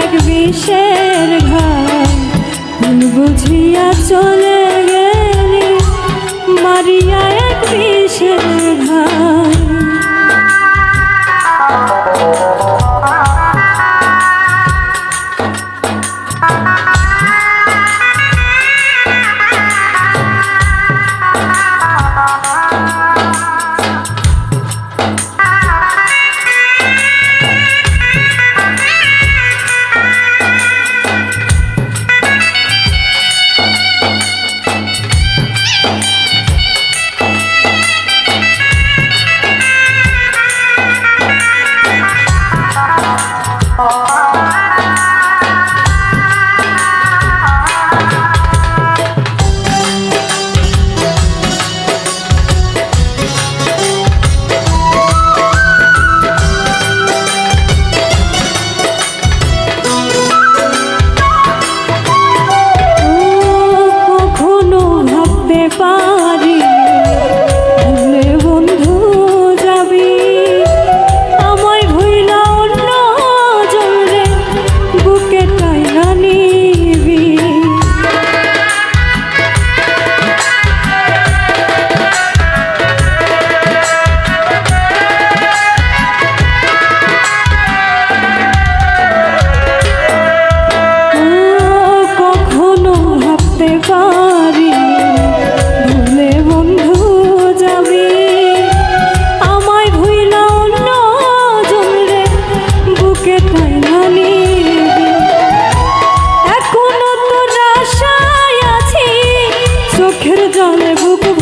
এক বিষের ঘর। বুঝিয়া চলে গেলি মারিয়া এক বিষের ঘর। Eu vou.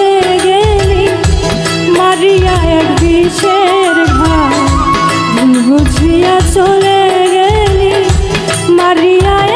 হারিয়ায়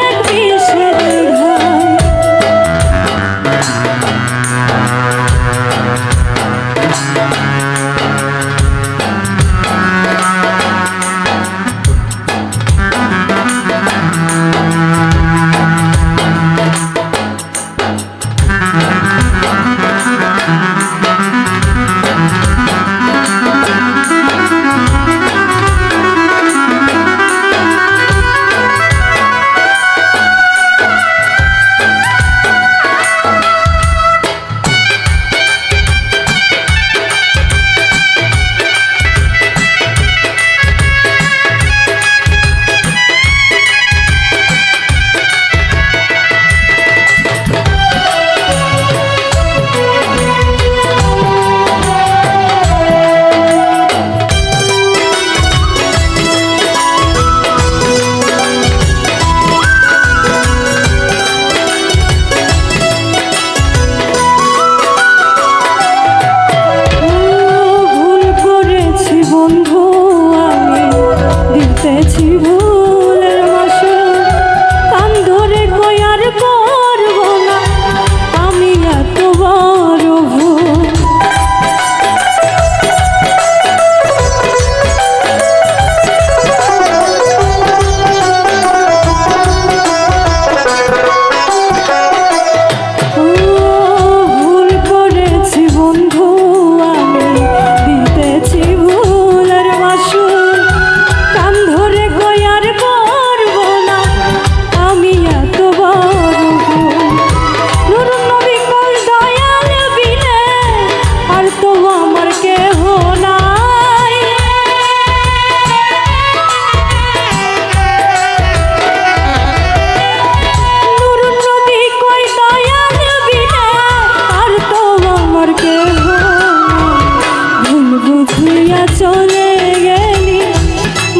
মারিয়া চলে গেলি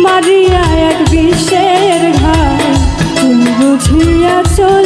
মারিয়া এক বিশ্বের ঘাট। তুমি বুঝিয়া চলে